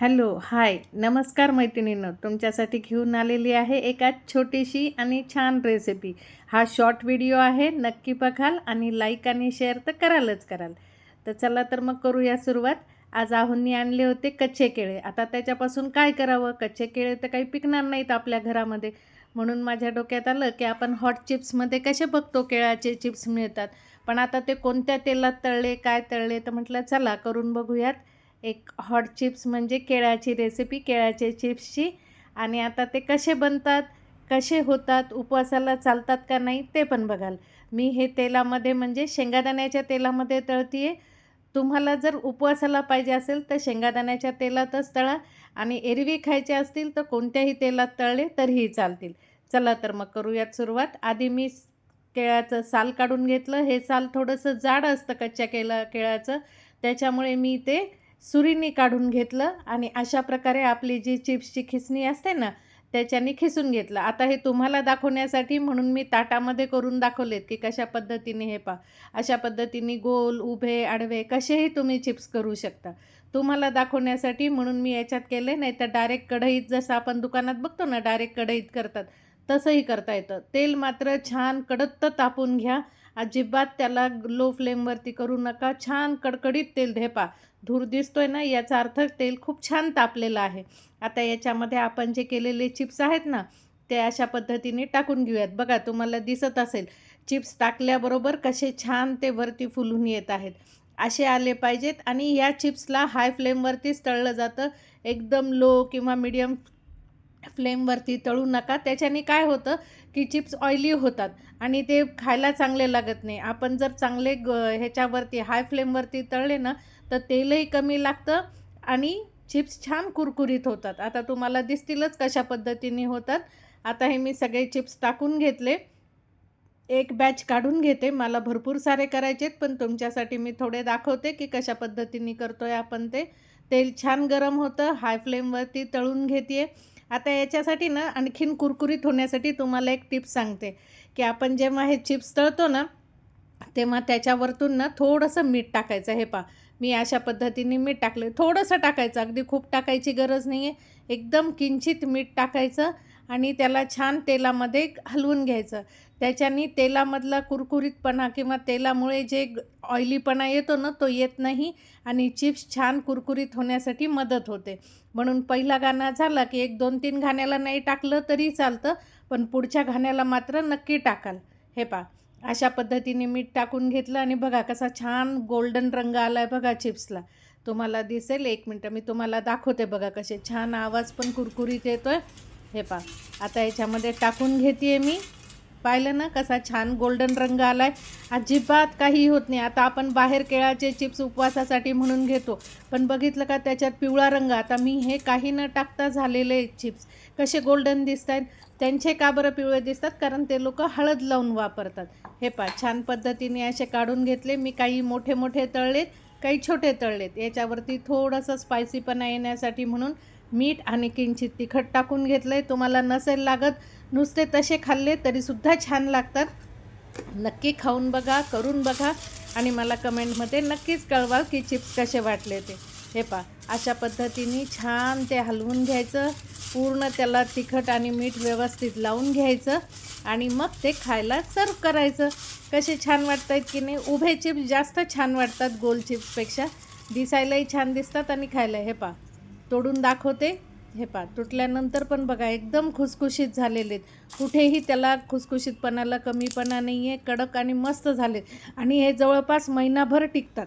Hello hi. नमस्कार मैत्रिणींनो. तुमच्यासाठी घेऊन आलेली आहे एका छोटीशी आणि छान रेसिपी हा शॉर्ट व्हिडिओ आहे. नक्की बघाल आणि लाईक आणि शेअर तर करालच कराल. तर चला तर मग करूया सुरुवात. आज आहोंनी आणले होते कच्चे केळे. आता त्याच्यापासून काय करावं? कच्चे केळे तर काही पिकणार नाहीत आपल्या घरामध्ये. म्हणून माझ्या डोक्यात आलं की आपण हॉट चिप्समध्ये कसे बघतो केळाचे चिप्स मिळतात? पण आता ते कोणत्या तेलात तळले काय तळले? तर म्हटलं चला करून बघूयात. एक हॉट चिप्स म्हणजे केळ्याची रेसिपी केळ्याचे चिप्सची आणि आता ते कसे बनतात कसे होतात उपवासाला चालतात का नाही ते पण बघाल. मी हे तेलामध्ये म्हणजे शेंगादाण्याच्या तेलामध्ये तळते तुम्हाला जर उपवासाला पाहिजे असेल तर शेंगादाण्याच्या तेलातच तळा. आणि एरवी खायचे असतील तर कोणत्याही तेलात तळले तरीही चालतील. चला तर मग करूयात सुरुवात. आधी मी केळ्याचं साल काढून घेतलं. हे साल थोडंसं जाड असतं कच्च्या केला केळ्याचं. त्याच्यामुळे मी ते सुरीने काढून घेतलं आणि अशा प्रकारे आपली जी चिप्सची खिसणी असते ना त्याच्याने खिसून घेतलं. आता हे तुम्हाला दाखवण्यासाठी म्हणून मी ताटामध्ये करून दाखवलेत की कशा पद्धतीने हे पा अशा पद्धतीने गोल उभे आडवे कसेही तुम्ही चिप्स करू शकता. तुम्हाला दाखवण्यासाठी म्हणून मी याच्यात केले नाही तर डायरेक्ट कढईत जसं आपण दुकानात बघतो ना डायरेक्ट कढईत करतात तसंही करता येतं. तेल मात्र छान कडत्त तापून घ्या. अजिबात त्याला लो फ्लेमवरती करू नका. छान कडकडीत तेल धेपा धूर दिसतोय ना याचा अर्थ तेल खूप छान तापलेलं आहे. आता याच्यामध्ये आपण जे केलेले चिप्स आहेत ना ते अशा पद्धतीने टाकून घेऊयात. बघा तुम्हाला दिसत असेल चिप्स टाकल्याबरोबर कसे छान ते वरती फुलून येत आहेत. असे आले पाहिजेत आणि या चिप्सला हाय फ्लेमवरतीच तळलं जातं. एकदम लो किंवा मिडियम फ्लेमवरती तळू नका. त्याच्याने काय होतं की चिप्स ऑइली होतात आणि ते खायला चांगले लागत नाही. आपण जर चांगले ग ह्याच्यावरती हाय फ्लेमवरती तळले ना तर तेलही कमी लागतं आणि चिप्स छान कुरकुरीत होतात. आता तुम्हाला दिसतीलच कशा पद्धतीने होतात. आता हे मी सगळे चिप्स टाकून घेतले. एक बॅच काढून घेते. मला भरपूर सारे करायचे आहेत पण तुमच्यासाठी मी थोडे दाखवते की कशा पद्धतीने करतो आहे आपण ते. तेल छान गरम होतं. हाय फ्लेमवरती तळून घेते आता याच्यासाठी ना आणखीन कुरकुरीत होण्यासाठी तुम्हाला एक टिप्स सांगते की आपण जेव्हा हे चिप्स तळतो ना तेव्हा त्याच्यावरतून ना थोडंसं मीठ टाकायचं. हे पा मी अशा पद्धतीने मीठ टाकलं. थोडंसं टाकायचं. अगदी खूप टाकायची गरज नाही आहे एकदम किंचित मीठ टाकायचं आणि त्याला छान तेलामध्ये हलवून घ्यायचं. त्याच्याने तेलामधला कुरकुरीतपणा किंवा तेलामुळे जे ऑइलीपणा येतो ना तो येत नाही आणि चिप्स छान कुरकुरीत होण्यासाठी मदत होते. म्हणून पहिला गाणा झाला की एक दोन तीन घाण्याला नाही टाकलं तरी चालतं पण पुढच्या घाण्याला मात्र नक्की टाकाल. हे पा अशा पद्धतीने मीठ टाकून घेतलं आणि बघा कसा छान गोल्डन रंग आला आहे बघा चिप्सला. तुम्हाला दिसेल एक मिनटं मी तुम्हाला दाखवते बघा कसे छान आवाज पण कुरकुरीत येतो आहे हे पा आता याच्यामध्ये टाकून घेते मी. पाहिलं ना कसा छान गोल्डन रंग आला आहे अजिबात काही होत नाही. आता आपण बाहेर केळाचे चिप्स उपवासासाठी म्हणून घेतो. पण बघितलं का त्याच्यात पिवळा रंग? आता मी हे काही न टाकता झालेले चिप्स. कसे गोल्डन दिसत आहेत त्यांचे का बरं पिवळे दिसतात? कारण ते लोक हळद लावून वापरतात. हे पा छान पद्धतीने असे काढून घेतले. मी काही मोठे मोठे तळलेत काही छोटे तळलेत. याच्यावरती थोडंसं स्पायसीपणा येण्यासाठी म्हणून मीठ आणि किंचित तिखट टाकून घेतलं आहे तुम्हाला नसेल लागत नुसते तसे खाल्ले तरीसुद्धा छान लागतात. नक्की खाऊन बघा करून बघा आणि मला कमेंटमध्ये नक्कीच कळवा की चिप्स कसे वाटले ते. हे पा अशा पद्धतीने छान ते हलवून घ्यायचं पूर्ण त्याला तिखट आणि मीठ व्यवस्थित लावून घ्यायचं आणि मग ते खायला सर्व करायचं. कसे छान वाटत आहेत की नाही? उभे चिप्स जास्त छान वाटतात गोल चिप्सपेक्षा. दिसायलाही छान दिसतात आणि खायला हे पा तोडून दाखवते. हे पा तुटल्यानंतर पण बघा एकदम खुसखुशीत झालेले आहेत. कुठेही त्याला खुसखुशीतपणाला कमीपणा नाही आहे कडक आणि मस्त झालेत. आणि हे जवळपास महिनाभर टिकतात.